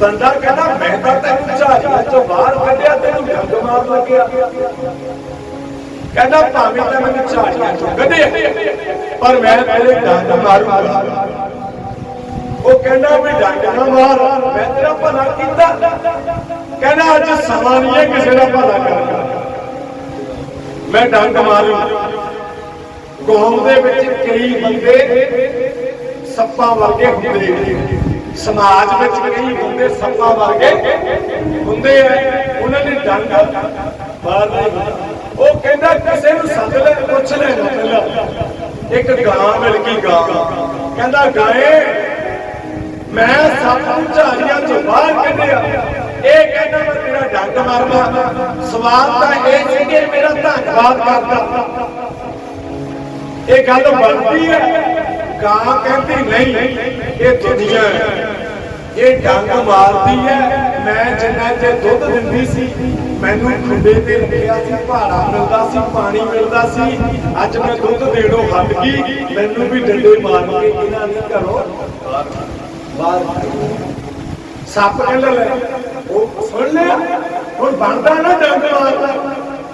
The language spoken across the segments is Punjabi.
ਬੰਦਾ ਕਹਿੰਦਾ, ਮੈਂ ਤਾਂ ਤੈਨੂੰ ਝਾੜੀਆਂ ਚੋਂ ਬਾਹਰ ਕੱਢਿਆ, ਤੈਨੂੰ ਡੰਗ ਮਾਰ ਲੱਗਿਆ। ਕਹਿੰਦਾ, ਭਾਵੇਂ ਤਾਂ ਮੈਨੂੰ ਝਾੜੀਆਂ ਚੋਂ ਕੱਢਿਆ ਪਰ ਮੈਂ ਤੇਰੇ ਡੰਗ ਮਾਰੂੰਗਾ। ਉਹ ਕਹਿੰਦਾ, ਵੀ ਡੰਗ ਨਾ ਮਾਰ, ਮੈਂ ਤੇਰਾ ਭਲਾ ਕੀਤਾ। ਕਹਿੰਦਾ, ਅੱਜ ਸਮਾਂ ਨਹੀਂ ਹੈ ਕਿਸੇ ਦਾ ਭਲਾ ਕਰਨ ਮੈਂ ਡੰਗ ਮਾਰੂ ਕੌਮ ਦੇ ਵਿੱਚ ਕਈ ਬੰਦੇ ਸੱਪਾਂ ਵਰਗੇ ਹੁੰਦੇ ਨੇ। ਸਮਾਜ ਵਿੱਚ ਕਈ ਹੁੰਦੇ ਸੱਪਾਂ ਵਰਗੇ ਹੁੰਦੇ ਆ, ਉਹਨਾਂ ਨੇ ਡੰਗ ਮਾਰਨਾ ਹੀ ਉਹ ਕਹਿੰਦਾ ਕਿਸੇ ਨੂੰ ਸੱਦ ਲੈ, ਪੁੱਛ ਲੈ ਪਹਿਲਾਂ ਇੱਕ ਗਾਂ ਮਿਲ ਗਈ ਗਾਂ। ਕਹਿੰਦਾ, ਗਾਏ, ਮੈਂ ਸੱਪ ਨੂੰ ਝਾੜੀਆਂ ਚੋਂ ਬਾਹਰ ਕੱਢਿਆ। ਇਹ ਕਹਿੰਦਾ, ਮੈਂ ਤੇਰਾ ਡੰਗ ਮਾਰਦਾ ਸਵਾਲ ਤਾਂ ਇਹ ਸੀ ਕਿ ਮੇਰਾ ਧੰਨਵਾਦ ਕਰਦਾ। ਇਹ ਗੱਲ ਬਣਦੀ ਹੈ ਗਾਂ ਕਹਿੰਦੀ ਨਹੀਂ, ਇਹ ਦੁਨੀਆ ਇਹ ਡੰਗ ਮਾਰਦੀ ਹੈ। ਮੈਂ ਜਿੰਨਾ ਚਿਰ ਦੁੱਧ ਦਿੰਦੀ ਸੀ, ਮੈਨੂੰ ਖੁੱਡੇ ਤੇ ਰੱਖਿਆ ਸੀ, ਭਾੜਾ ਮਿਲਦਾ ਸੀ, ਪਾਣੀ ਮਿਲਦਾ ਸੀ। ਅੱਜ ਮੈਂ ਦੁੱਧ ਦੇਣੋਂ ਹਟ ਗਈ। ਮੈਨੂੰ ਵੀ ਡੰਡੇ ਮਾਰ ਕੇ ਇਹਨਾਂ ਨੇ ਘਰੋਂ ਬਾਹਰ ਸੱਪ ਕਹਿੰਦਾ, ਲੈ, ਉਹ ਸੁਣ ਲਿਆ। ਹੁਣ ਬਣਦਾ ਨਾ ਡੰਗ ਮਾਰਦਾ।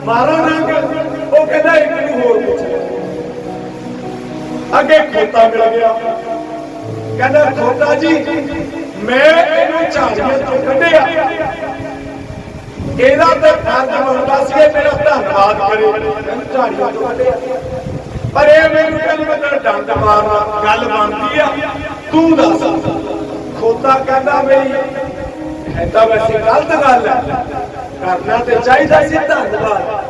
ਮਾਰਾ ਡੰਗ। ਉਹ ਕਹਿੰਦਾ, ਇੱਕ ਨੂੰ ਹੋਰ ਪੁੱਛ। ਅੱਗੇ ਖੋਤਾ ਮਿਲ ਗਿਆ। ਕਹਿੰਦਾ, ਖੋਤਾ ਜੀ, ਮੈਂ ਇਹਨੂੰ ਝਾੜੀਆਂ ਤੋਂ ਕੱਢਿਆ। ਇਹਦਾ ਤਾਂ ਫਰਜ਼ ਬਣਦਾ ਸੀ ਮੇਰਾ ਧੰਨਵਾਦ ਕਰੇ ਝਾੜੀਆਂ ਤੋਂ ਕੱਢਿਆ। ਪਰ ਇਹ ਮੈਨੂੰ ਕਹਿੰਦਾ, ਮੈਂ ਤੇਰਾ ਡੰਡ ਮਾਰਨਾ, ਗੱਲ ਬਣਦੀ ਆ, ਤੂੰ ਦੱਸ। ਖੋਤਾ ਕਹਿੰਦਾ, ਬਈ ਇਹ ਤਾਂ ਵੈਸੇ ਗਲਤ ਗੱਲ ਹੈ ਕਰਨਾ ਤੇ ਚਾਹੀਦਾ ਸੀ ਧੰਨਵਾਦ।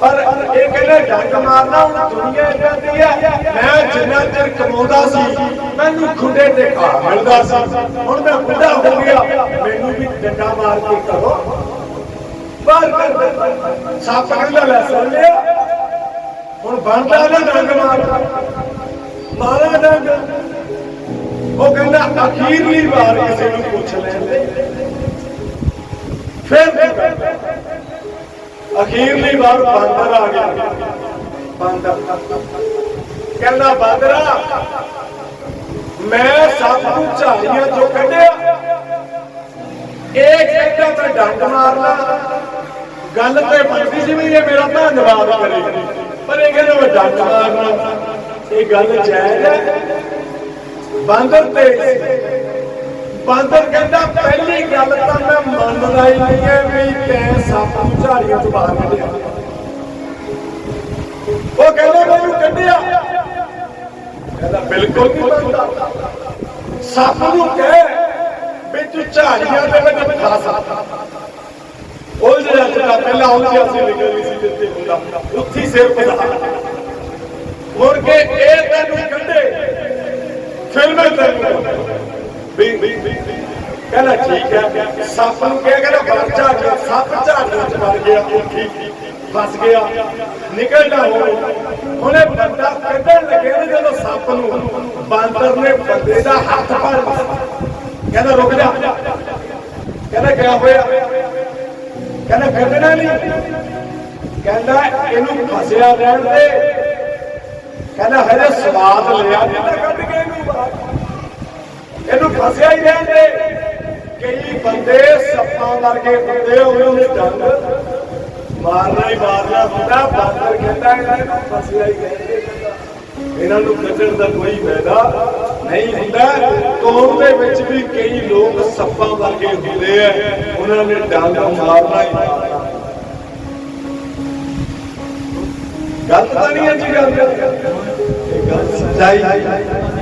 ਪਰ ਇਹ ਕਹਿੰਦੇ ਡੰਗ ਮਾਰਨਾ ਹੁਣ ਦੁਨੀਆ ਕਹਿੰਦੀ ਹੈ। ਮੈਂ ਜਿੰਨਾ ਚਿਰ ਕਮਾਉਂਦਾ ਸੀ, ਮੈਨੂੰ ਖੁੱਡੇ ਤੇ ਖਾ ਮਿਲਦਾ ਸੀ। ਹੁਣ ਮੈਂ ਬੁੱਢਾ ਹੋ ਗਿਆ, ਮੈਨੂੰ ਵੀ ਡੰਡਾ ਮਾਰ ਕੇ ਕਰੋ ਬਾਹਰ ਕਰ ਸੱਪ ਕਹਿੰਦਾ, ਲੈ ਸੁਣ ਲਿਆ। ਹੁਣ ਬਣਦਾ ਨਾ ਡੰਗ ਮਾਰ। ਮਾਰਾ ਡੰਗ। ਉਹ ਕਹਿੰਦਾ ਅਖੀਰਲੀ ਵਾਰ ਕਿਸੇ ਨੂੰ ਪੁੱਛ ਲੈਂਦੇ। ਫਿਰ ਅਖੀਰਲੀ ਵਾਰ ਬਾਂਦਰ ਆ ਗਿਆ ਬਾਂਦਰ ਕਹਿੰਦਾ ਬਾਂਦਰਾ ਮੈਂ ਸੱਪ ਨੂੰ ਝਾੜੀਆਂ ਚੋਂ ਕੱਢਿਆ ਇਹ ਕਹਿੰਦਾ ਮੈਂ ਡੰਗ ਮਾਰਨਾ ਗੱਲ ਤੇ ਬਣਦੀ ਸੀ ਵੀ ਇਹ ਮੇਰਾ ਧੰਨਵਾਦ ਕਰੇ ਪਰ ਇਹ ਕਹਿੰਦਾ ਮੈਂ ਡੰਗ ਮਾਰਨਾ ਇਹ ਗੱਲ ਜਾਇਜ਼ ਹੈ ਬਾਂਦਰ ਤੇ ਬਾਂਦਰ ਕਹਿੰਦਾ, ਪਹਿਲੀ ਗੱਲ ਤਾਂ ਮੈਂ ਮੰਨਦਾ ਹੀ ਨਹੀਂ ਹੈ ਵੀ ਤੈਂ ਸੱਪ ਨੂੰ ਝਾੜੀਆਂ ਤੋਂ ਬਾਹਰ ਕੱਢਿਆ। ਉਹ ਕਹਿੰਦਾ ਮੈਨੂੰ ਕੱਢਿਆ। ਕਹਿੰਦਾ, ਬਿਲਕੁਲ ਨਹੀਂ ਮੰਨਦਾ। ਸੱਪ ਨੂੰ ਕਹਿ ਵੀ ਤੂੰ ਝਾੜੀਆਂ ਦੇ ਵਿੱਚ ਫਸ ਉਹ ਜਿਹੜਾ ਜਿਹੜਾ ਪਹਿਲਾਂ ਉਲਝਿਆ ਸੀ ਨਿਕਲੀ ਸੀ, ਜਿੱਥੇ ਹੁੰਦਾ, ਉੱਥੇ ਸਿਰ ਪਦਾ ਮੁੜ ਕੇ ਇਹ ਤੈਨੂੰ ਕੱਢੇ, ਫਿਰ ਤੈਨੂੰ ਵੀ ਕਹਿੰਦਾ ਠੀਕ ਹੈ। ਸੱਪ ਨੂੰ ਕਿਹਾ ਕਹਿੰਦਾ ਵਰ ਝਾੜ ਗਿਆ ਸੱਪ ਝਾੜੀਆਂ ਚ ਵੜ ਗਿਆ। ਉੱਠੀ ਫਸ ਗਿਆ ਨਿਕਲਦਾ ਹੋ ਉਹਨੇ ਬੰਦਾ ਕੱਢਣ ਲੱਗਿਆ ਨਾ ਜਦੋਂ ਸੱਪ ਨੂੰ। ਬਾਂਦਰ ਨੇ ਬੰਦੇ ਦਾ ਹੱਥ ਫੜ ਕਹਿੰਦਾ ਰੁਕ ਜਾ। ਕਹਿੰਦਾ ਕਿਆ ਹੋਇਆ? ਕਹਿੰਦਾ ਕੱਢਣਾ ਨਹੀਂ। ਕਹਿੰਦਾ ਇਹਨੂੰ ਫਸਿਆ ਰਹਿਣ ਦੇ। ਕਹਿੰਦਾ ਹਜੇ ਸਵਾਦ ਲਿਆ ਨਹੀਂ ਕੱਢ ਕੇ ਇਹਨੂੰ ਬਾਹਰ। ਇਹਨੂੰ ਫਸਿਆ ਹੀ ਰਹਿਣ ਦੇ। ਕਈ ਬੰਦੇ ਸੱਪਾਂ ਵਰਗੇ ਹੁੰਦੇ ਉਹਨਾਂ ਨੇ ਡੰਗ ਮਾਰਨਾ ਹੀ ਮਾਰਨਾ ਹੁੰਦਾ, ਬਾਂਦਰ ਕਹਿੰਦਾ ਇਹਨਾਂ ਨੂੰ ਫਸਿਆ ਹੀ ਰਹਿੰਦੇ ਇਹਨਾਂ ਨੂੰ ਕੱਢਣ ਦਾ ਕੋਈ ਫਾਇਦਾ ਨਹੀਂ ਹੁੰਦਾ। ਕੌਮ ਦੇ ਵਿੱਚ ਵੀ ਕਈ ਲੋਕ ਸੱਪਾਂ ਵਰਗੇ ਹੁੰਦੇ ਆ, ਉਹਨਾਂ ਨੇ ਡੰਗ ਮਾਰਨਾ ਹੀ ਮਾਰਨਾ। ਗਲਤ ਤਾਂ ਨਹੀਂ ਹੈ ਜੀ ਗੱਲ। ਇਹ ਗੱਲ ਸੱਚਾਈ ਹੈ।